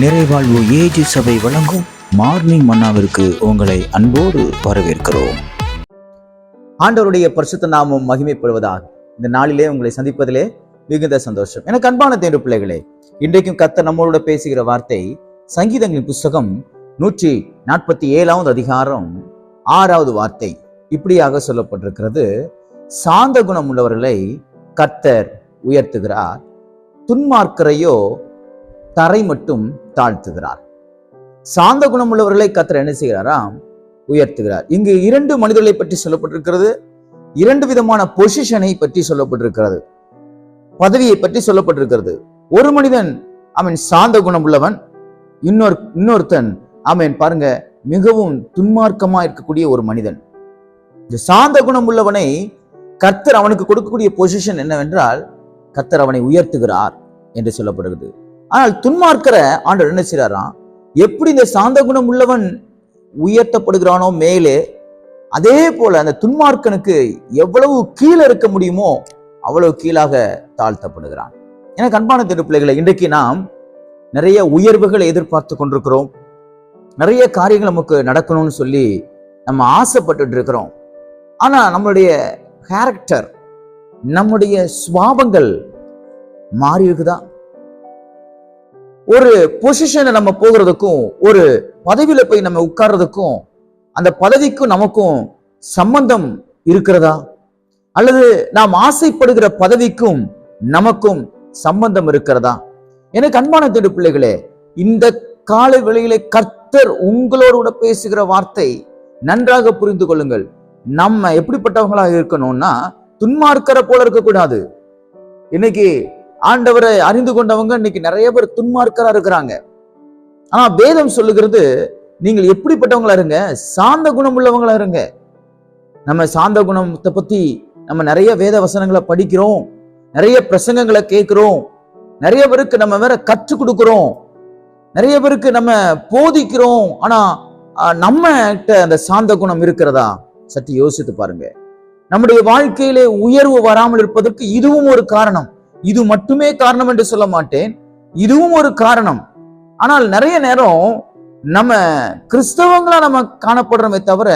நிறைவாழ்வு AG சபை வழங்கும் morning மன்னாவிற்கு உங்களை அன்போடு வரவேற்கிறோம். ஆண்டவருடைய பரிசுத்த நாமம் மகிமைப்படுவதாக. இந்த நாளிலே உங்களை சந்திப்பதிலே மிகுந்த சந்தோஷம். எனக்கு அன்பான தேர்வு பிள்ளைகளே இன்றைக்கும் கத்த நம்மளோட பேசுகிற வார்த்தை சங்கீதங்களின் புஸ்தகம் நூற்றி நாற்பத்தி ஏழாவது அதிகாரம் ஆறாவது வார்த்தை. இப்படியாக சொல்லப்பட்டிருக்கிறது சாந்த குணம் உள்ளவர்களை கத்தர் உயர்த்துகிறார். துன்மார்க்கரையோ தரை மட்டும் தாழ்த்துகிறார். சாந்த குணம் உள்ளவர்களை கத்தர் என்ன செய்கிறாராம் உயர்த்துகிறார். இங்கு இரண்டு மனிதர்களை பற்றி சொல்லப்பட்டிருக்கிறது. இரண்டு விதமான பொசிஷனை பற்றி சொல்லப்பட்டிருக்கிறது. பதவியை பற்றி சொல்லப்பட்டிருக்கிறது. ஒரு மனிதன் அவன் சாந்த குணம் உள்ளவன் இன்னொரு இன்னொருத்தன் அவன் பாருங்க மிகவும் துன்மார்க்கமா இருக்கக்கூடிய ஒரு மனிதன். இந்த சாந்த குணம் உள்ளவனை கர்த்தர் அவனுக்கு கொடுக்கக்கூடிய பொசிஷன் என்னவென்றால் கர்த்தர் அவனை உயர்த்துகிறார் என்று சொல்லப்படுகிறது. ஆனால் துன்மார்க்கரை ஆண்டவர் என்ன செய்றாராம்? எப்படி இந்த சாந்த குணம் உள்ளவன் உயர்த்தப்படுகிறானோ மேலே அதே போல அந்த துன்மார்க்கனுக்கு எவ்வளவு கீழே இருக்க முடியுமோ அவ்வளவு கீழாக தாழ்த்தப்படுகிறான். எனக்கு அன்பான திருப்பிள்ளைகளை இன்றைக்கு நாம் நிறைய உயர்வுகளை எதிர்பார்த்து கொண்டிருக்கிறோம். நிறைய காரியங்கள் நமக்கு நடக்கணும்னு சொல்லி நம்ம ஆசைப்பட்டுட்டு இருக்கிறோம். ஆனா நம்மளுடைய கேரக்டர் நம்முடைய சுவாபங்கள் மாறி இருக்குதா? ஒரு பொசிஷனை நம்ம போகிறதுக்கும் ஒரு பதவியில போய் நம்ம உட்கார்றதுக்கும் அந்த பதவிக்கும் நமக்கும் சம்பந்தம் இருக்கிறதா? அல்லது நாம் ஆசைப்படுகிற பதவிக்கும் நமக்கும் சம்பந்தம் இருக்கிறதா? எனக்கு அன்பான தேடு பிள்ளைகளே இந்த கால வேளையிலே கர்த்தர் உங்களோடு கூட பேசுகிற வார்த்தை நன்றாக புரிந்து கொள்ளுங்கள். நம்ம எப்படிப்பட்டவங்களாக இருக்கணும்னா துன்மார்க்கரை போல இருக்கக்கூடாது. இன்னைக்கு ஆண்டவரை அறிந்து கொண்டவங்க இன்னைக்கு நிறைய பேர் துன்மார்க்கரா இருக்கிறாங்க. ஆனா வேதம் சொல்லுகிறது நீங்கள் எப்படிப்பட்டவங்களா இருங்க? சாந்த குணம் உள்ளவங்களா இருங்க. நம்ம சாந்த குணத்தை பத்தி நம்ம நிறைய வேத வசனங்களை படிக்கிறோம். நிறைய பிரசங்கங்களை கேட்கிறோம். நிறைய பேருக்கு நம்ம வேற கற்றுக் கொடுக்கிறோம். நிறைய பேருக்கு நம்ம போதிக்கிறோம். ஆனா நம்ம கிட்ட அந்த சாந்த குணம் இருக்கிறதா? சற்று யோசித்து பாருங்க. நம்முடைய வாழ்க்கையிலே உயர்வு வராமல் இருப்பதற்கு இதுவும் ஒரு காரணம். இது மட்டுமே காரணம் என்று சொல்ல மாட்டேன். இதுவும் ஒரு காரணம். ஆனால் நிறைய நேரம் நம்ம கிறிஸ்தவங்களா நம்ம காணப்படுறோமே தவிர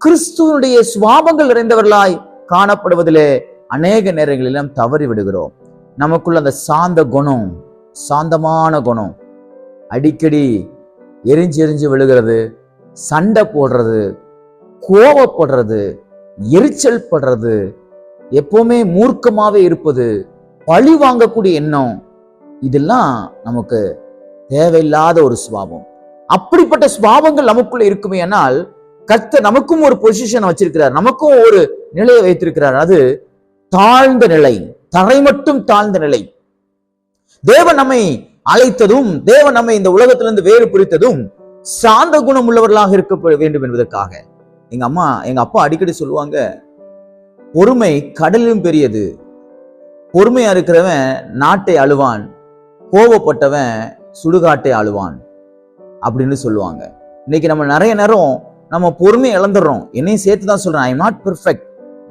கிறிஸ்துவனுடைய சுவாபங்கள் நிறைந்தவர்களாய் காணப்படுவதிலே அநேக நேரங்களில் நாம் தவறி விடுகிறோம். நமக்குள்ள அந்த சாந்த குணம் சாந்தமான குணம் அடிக்கடி எரிஞ்சு எரிஞ்சு விழுகிறது சண்டை போடுறது கோவப்படுறது எரிச்சல் படுறது எப்பவுமே மூர்க்கமாவே இருப்பது பழி வாங்கக்கூடிய எண்ணம் இதெல்லாம் நமக்கு தேவையில்லாத ஒரு சுபாவம். அப்படிப்பட்ட சுபாவங்கள் நமக்குள்ள இருக்குமே ஆனால் கத்த நமக்கும் ஒரு பொசிஷன் வச்சிருக்கிறார். நமக்கும் ஒரு நிலையை வைத்திருக்கிறார். அது தாழ்ந்த நிலை தரை மட்டும் தாழ்ந்த நிலை. தேவன் நம்மை அழைத்ததும் தேவன் நம்மை இந்த உலகத்திலிருந்து வேறு பிரித்ததும் சாந்த குணம் உள்ளவர்களாக இருக்க வேண்டும் என்பதற்காக. எங்க அம்மா எங்க அப்பா அடிக்கடி சொல்லுவாங்க பொறுமை கடலிலும் பெரியது பொறுமையா இருக்கிறவன் நாட்டை அழுவான் கோவப்பட்டவன் சுடுகாட்டை அழுவான் அப்படின்னு சொல்லுவாங்க. இன்னைக்கு நம்ம நிறைய நேரம் நம்ம பொறுமையை இழந்துடுறோம். என்னையும் சேர்த்து தான் சொல்றேன் I not perfect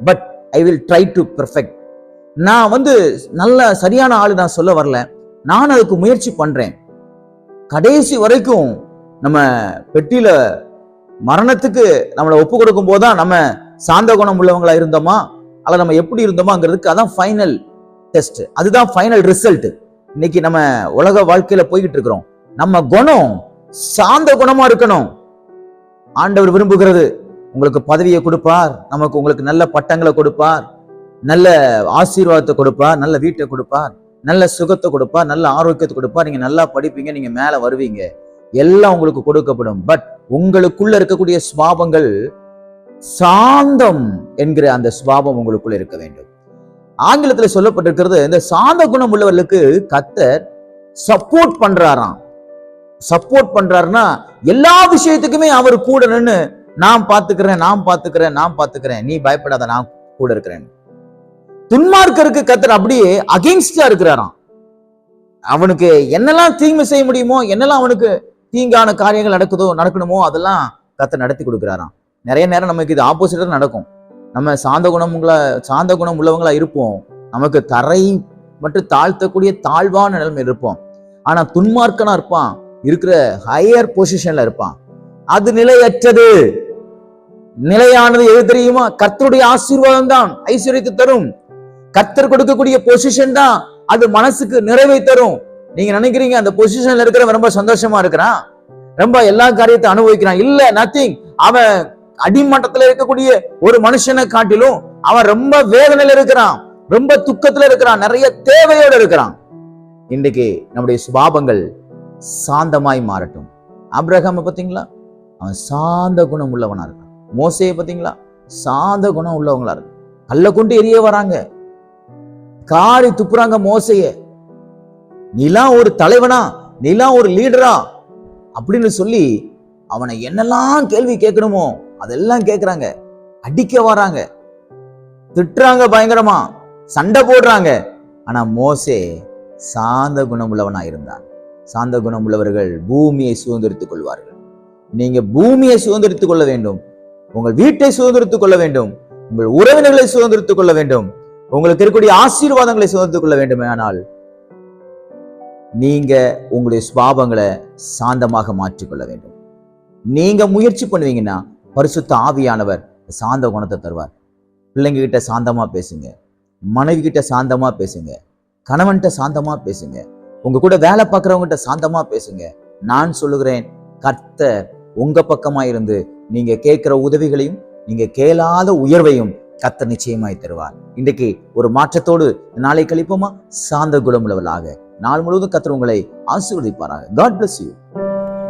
but I will try to perfect நான் வந்து நல்ல சரியான ஆளு நான் சொல்ல வரல. நான் அதுக்கு முயற்சி பண்றேன். கடைசி வரைக்கும் நம்ம பெட்டியில மரணத்துக்கு நம்மளை ஒப்பு கொடுக்கும் போதுதான் நம்ம சாந்த குணம் உள்ளவங்களா இருந்தோமா? அல்ல நம்ம எப்படி இருந்தோமாங்கிறதுக்கு அதான் ஃபைனல் டெஸ்ட் அதுதான் ஃபைனல் ரிசல்ட் இன்னைக்கு நம்ம உலக வாழ்க்கையில போய்கிட்டு இருக்கிறோம். நம்ம குணம் சாந்த குணமா இருக்கணும். ஆண்டவர் விரும்புகிறது உங்களுக்கு பதவியை கொடுப்பார். நமக்கு உங்களுக்கு நல்ல பட்டங்களை கொடுப்பார். நல்ல ஆசீர்வாதத்தை கொடுப்பார். நல்ல வீட்டை கொடுப்பார். நல்ல சுகத்தை கொடுப்பார். நல்ல ஆரோக்கியத்தை கொடுப்பார். நீங்க நல்லா படிப்பீங்க நீங்க மேல வருவீங்க. எல்லாம் உங்களுக்கு கொடுக்கப்படும். பட் உங்களுக்குள்ள இருக்கக்கூடிய சுவாபங்கள் சாந்தம் என்கிற அந்த சுவாபம் உங்களுக்குள்ள இருக்க வேண்டும். ஆங்கிலத்தில் சொல்லப்பட்டிருக்கிறது இந்த சாந்த குணம் உள்ளவர்களுக்கு கத்தர் சப்போர்ட் பண்றாராம். சப்போர்ட் பண்றாருன்னா எல்லா விஷயத்துக்குமே அவர் கூட நின்னு நான் பார்த்துக்கிறேன் நான் பார்த்துக்கிறேன் நான் பார்த்துக்கிறேன். நீ பயப்படாத நான் கூட இருக்கிறேன். துன்மார்க்கருக்கு கத்தர் அப்படியே அகெயின்ஸ்டா இருக்கிறாராம். அவனுக்கு என்னெல்லாம் தீங்கு செய்ய முடியுமோ என்னெல்லாம் அவனுக்கு தீங்கான காரியங்கள் நடக்குதோ நடக்கணுமோ அதெல்லாம் கத்தை நடத்தி கொடுக்குறாராம். நிறைய நேரம் நமக்கு இது ஆப்போசிட்டாக நடக்கும். நம்ம சாந்த குணமுங்களா சாந்த குணம் உள்ளவங்களா இருப்போம். நமக்கு தரை மட்டும் தாழ்த்தக்கூடிய தாழ்வான நிலைமை இருப்போம். ஆனா துன்மார்க்கனா இருப்பான். இருக்கிற ஹையர் பொசிஷன்ல இருப்பான். அது நிலையற்றது. நிலையானது எது தெரியுமா? கர்த்தருடைய ஆசீர்வாதம் தான் ஐஸ்வர்யத்தை தரும். கர்த்தர் கொடுக்கக்கூடிய பொசிஷன் தான் அது மனசுக்கு நிறைவை தரும். நீங்க நினைக்கிறீங்க அந்த பொசிஷன்ல இருக்கிறவன் ரொம்ப சந்தோஷமா இருக்கிறான்? ரொம்ப எல்லா காரியத்தை அனுபவிக்கிறான். இல்ல நத்திங் அவன் அடிமட்டத்துல இருக்கக்கூடிய ஒரு மனுஷனை காட்டிலும் அவன் ரொம்ப வேதனையில இருக்கிறான் ரொம்ப துக்கத்துல இருக்கிறான் நிறைய தேவையோட இருக்கிறான். இன்றைக்கு நம்முடைய சுபாபங்கள் சாந்தமாய் மாறட்டும். அப்ரஹாம பார்த்தீங்களா? அவன் சாந்த குணம் உள்ளவனா இருக்கான். மோசையை பார்த்தீங்களா? சாந்த குணம் உள்ளவங்களா இருக்கு கல்ல கொண்டு எரிய வராங்க. காரி துப்புறாங்க மோசைய. நீலாம் ஒரு தலைவனா? நீலாம் ஒரு லீடரா அப்படின்னு சொல்லி அவனை என்னெல்லாம் கேள்வி கேட்கணுமோ அதெல்லாம் கேட்குறாங்க அடிக்க வராங்க. திட்டுறாங்க பயங்கரமா. சண்டை போடுறாங்க. ஆனா மோசே சாந்த குணமுள்ளவனாக இருந்தான். சாந்த குணமுள்ளவர்கள் பூமியை சுதந்திரித்துக் கொள்வார்கள். நீங்க பூமியை சுதந்திரித்துக் கொள்ள வேண்டும். உங்கள் வீட்டை சுதந்திரித்துக் கொள்ள வேண்டும். உங்கள் உறவினர்களை சுதந்திரித்துக் கொள்ள வேண்டும். உங்களுக்கு இருக்கக்கூடிய ஆசீர்வாதங்களை சுதந்திரித்துக் கொள்ள வேண்டுமே ஆனால் நீங்க உங்களுடைய சுபாவங்களை சாந்தமாக மாற்றிக்கொள்ள வேண்டும். நீங்க முயற்சி பண்ணுவீங்கன்னா பரிசுத்த ஆவியானவர் சாந்த குணத்தை தருவார். பிள்ளைங்க கிட்ட சாந்தமா பேசுங்க. மனைவி கிட்ட சாந்தமா பேசுங்க. கணவன்கிட்ட சாந்தமா பேசுங்க. உங்க கூட வேலை பார்க்குறவங்ககிட்ட சாந்தமா பேசுங்க. நான் சொல்லுகிறேன் கர்த்தர் உங்க பக்கமா இருந்து நீங்க கேட்கிற உதவிகளையும் நீங்க கேளாத உயர்வையும் கர்த்தர் நிச்சயமாய் தருவார். இன்றைக்கு ஒரு மாற்றத்தோடு நாளை கழிப்போமா? சாந்த குணமுள்ளவர்களாக. நாள் முழுவதும் கர்த்தர் உங்களை ஆசீர்வதிப்பாராக. God bless you